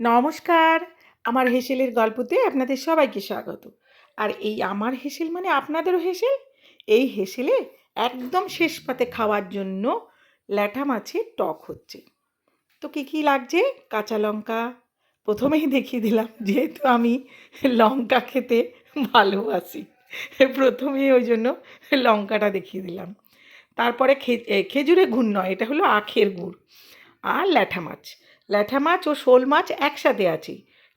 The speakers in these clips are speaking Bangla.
নমস্কার। আমার হেসেলের গল্পতে আপনাদের সবাইকে স্বাগত। আর এই আমার হেসেল মানে আপনাদেরও হেসেল? এই হেসেলে একদম শেষ পাতে খাওয়ার জন্য ল্যাঠা মাছের টক হচ্ছে। তো কী কী লাগছে? কাঁচা লঙ্কা। প্রথমেই দেখিয়ে দিলাম যেহেতু আমি লঙ্কা খেতে ভালোবাসি প্রথমেই ওই জন্য লঙ্কাটা দেখিয়ে দিলাম। তারপরে খে- এ, খেজুরের গুড় নয় এটা হলো আখের গুড় আর ল্যাঠা মাছ। ল্যাঠা মাছ ও শোল মাছ একসাথে আছে।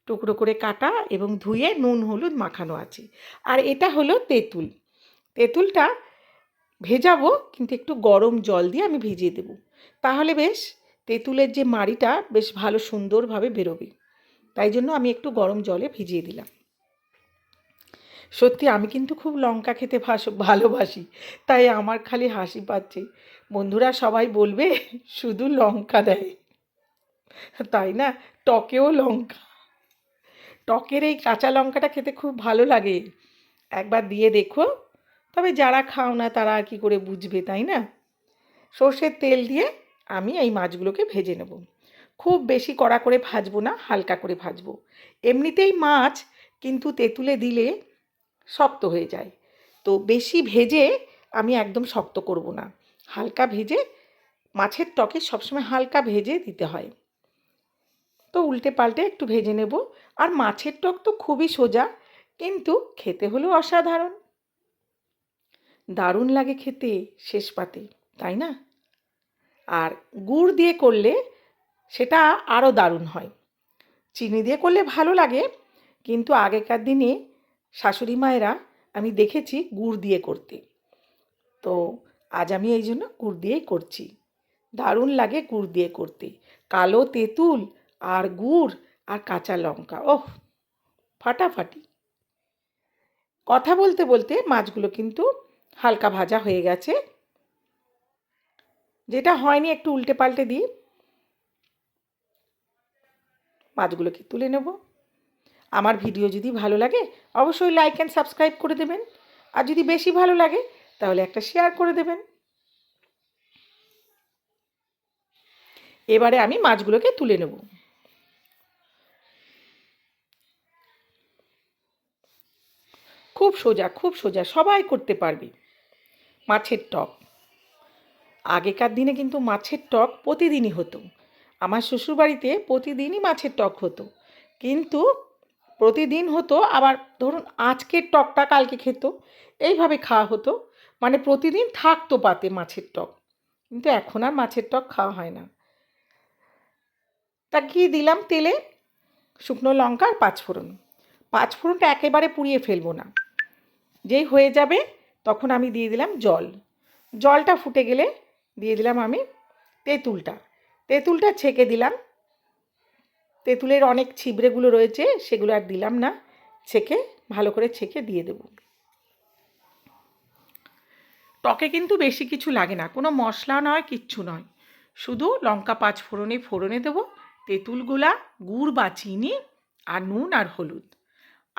টুকরো করে কাটা এবং ধুয়ে নুন, হলুদ মাখানো আছে। আর এটা হলো তেঁতুল। তেঁতুলটা ভেজাবো, কিন্তু একটু গরম জল দিয়ে আমি ভিজিয়ে দেবো। তাহলে বেশ, তেঁতুলের যে মাড়িটা বেশ ভালো সুন্দরভাবে বেরোবে। তাই জন্য আমি একটু গরম জলে ভিজিয়ে দিলাম। সত্যি আমি কিন্তু খুব লঙ্কা খেতে ভালোবাসি, তাই আমার খালি হাসি পাচ্ছে। বন্ধুরা সবাই বলবে, শুধু লঙ্কা দেয়। তাই না? টকেও লঙ্কা। টকের এই কাঁচা লঙ্কাটা খেতে খুব ভালো লাগে। একবার দিয়ে দেখো। তবে যারা খাও না, তারা আর কি করে বুঝবে, তাই না? সর্ষের তেল দিয়ে আমি এই মাছগুলোকে ভেজে নেব। খুব বেশি কড়া করে ভাজবো না, হালকা করে ভাজবো। এমনিতেই মাছ, কিন্তু তেঁতুলে দিলে শক্ত হয়ে যায়। তো বেশি ভেজে আমি একদম শক্ত করব না। হালকা ভেজে, মাছের টকে সবসময় হালকা ভেজে দিতে হয়। তো উল্টে পাল্টে একটু ভেজে নেব। আর মাছের টক তো খুবই সোজা, কিন্তু খেতে হলো অসাধারণ। দারুণ লাগে খেতে শেষ পাতে, তাই না? আর গুড় দিয়ে করলে সেটা আরও দারুণ হয়। চিনি দিয়ে করলে ভালো লাগে, কিন্তু আগেকার দিনে শাশুড়ি মায়েরা, আমি দেখেছি গুড় দিয়ে করতে। তো আজ আমি এই জন্য গুড় দিয়েই করছি। দারুণ লাগে গুড় দিয়ে করতে। কালো তেঁতুল আর গুড় আর কাঁচা লঙ্কা। ওহ, ফাটাফাটি। কথা বলতে বলতে মাছগুলো কিন্তু হালকা ভাজা হয়ে গেছে। যেটা হয়নি একটু উল্টে পাল্টে দিই। মাছগুলোকে তুলে নেব। আমার ভিডিও যদি ভালো লাগে, অবশ্যই লাইক অ্যান্ড সাবস্ক্রাইব করে দেবেন। আর যদি বেশি ভালো লাগে, তাহলে একটা শেয়ার করে দেবেন। এবারে আমি মাছগুলোকে তুলে নেব। খুব সোজা খুব সোজা, সবাই করতে পারবে। মাছের টক। আগেকার দিনে কিন্তু মাছের টক প্রতিদিনই হতো। আমার শ্বশুরবাড়িতে প্রতিদিনই মাছের টক হতো। কিন্তু প্রতিদিন হতো, আবার ধরুন আজকের টকটা কালকে খেত, এইভাবে খাওয়া হতো। মানে প্রতিদিন থাকতো পাতে মাছের টক। কিন্তু এখন আর মাছের টক খাওয়া হয় না। তা ঘি দিলাম তেলে, শুকনো লঙ্কা আর পাঁচফোড়ন। পাঁচফোড়নটা একেবারে পুড়িয়ে ফেলব না। যেই হয়ে যাবে, তখন আমি দিয়ে দিলাম জল। জলটা ফুটে গেলে দিয়ে দিলাম আমি তেঁতুলটা। তেঁতুলটা ছেঁকে দিলাম। তেঁতুলের অনেক ছিবড়েগুলো রয়েছে, সেগুলো আর দিলাম না। ছেঁকে, ভালো করে ছেঁকে দিয়ে দেব। টকে কিন্তু বেশি কিছু লাগে না, কোনো মশলা নয়, কিচ্ছু নয়। শুধু লঙ্কা পাঁচ ফোড়নে ফোড়নে দেবো, তেঁতুলগুলা, গুড় বা চিনি, আর নুন আর হলুদ।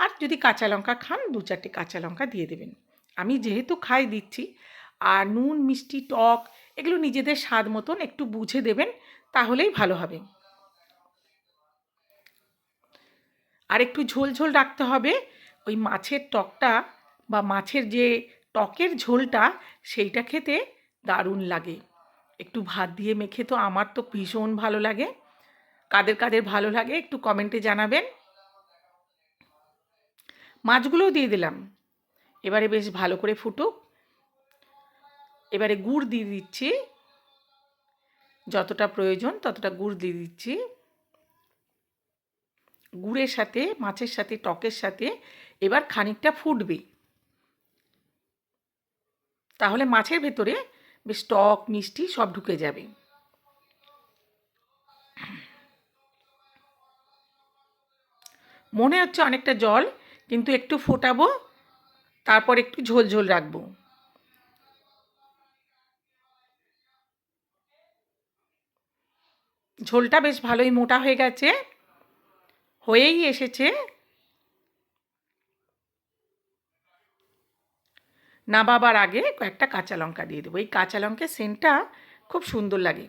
আর যদি কাঁচা লঙ্কা খান, দু চারটে কাঁচা লঙ্কা দিয়ে দেবেন। আমি যেহেতু খাই দিচ্ছি, আর নুন, মিষ্টি, টক, এগুলো নিজেদের স্বাদ মতন একটু বুঝে দেবেন, তাহলেই ভালো হবে। আর একটু ঝোল ঝোল রাখতে হবে, ওই মাছের টকটা বা মাছের যে টকের ঝোলটা, সেইটা খেতে দারুণ লাগে। একটু ভাত দিয়ে মেখে তো আমার তো ভীষণ ভালো লাগে। কাদের কাদের ভালো লাগে একটু কমেন্টে জানাবেন। মাছগুলোও দিয়ে দিলাম। এবারে বেশ ভালো করে ফুটুক। এবারে গুড় দিয়ে দিচ্ছি। যতটা প্রয়োজন ততটা গুড় দিয়ে দিচ্ছি। গুড়ের সাথে, মাছের সাথে, টকের সাথে এবার খানিকটা ফুটবে। তাহলে মাছের ভেতরে বেশ টক, মিষ্টি সব ঢুকে যাবে। মনে হচ্ছে অনেকটা জল কিন্তু একটু ফোটাবো, তারপর একটু ঝোল ঝোল রাখব। ঝোলটা বেশ ভালোই মোটা হয়ে গেছে, হয়েই এসেছে। নামাবার আগে কয়েকটা কাঁচা লঙ্কা দিয়ে দেবো। এই কাঁচা লঙ্কার সেন্টটা খুব সুন্দর লাগে।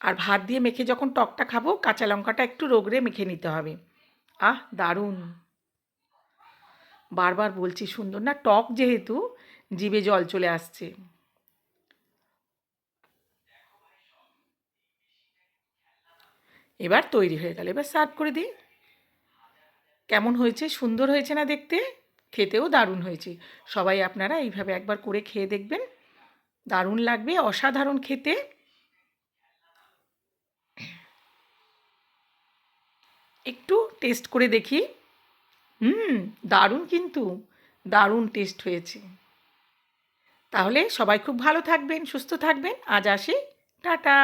আর ভাত দিয়ে মেখে যখন টকটা খাব, কাঁচা লঙ্কাটা একটু রোগড়ে মেখে নিতে হবে। আহ, দারুণ। বারবার বলছি, সুন্দর না, টক যেহেতু, জিভে জল চলে আসছে। এবার তৈরি হয়ে গেল, এবার সার্ভ করে দিই। কেমন হয়েছে? সুন্দর হয়েছে না দেখতে? খেতেও দারুণ হয়েছে। সবাই আপনারা এইভাবে একবার করে খেয়ে দেখবেন। দারুণ লাগবে, অসাধারণ খেতে। একটু টেস্ট করে দেখি। হুম, দারুণ কিন্তু, দারুণ টেস্ট হয়েছে। তাহলে সবাই খুব ভালো থাকবেন, সুস্থ থাকবেন। আজ আসি, টাটা।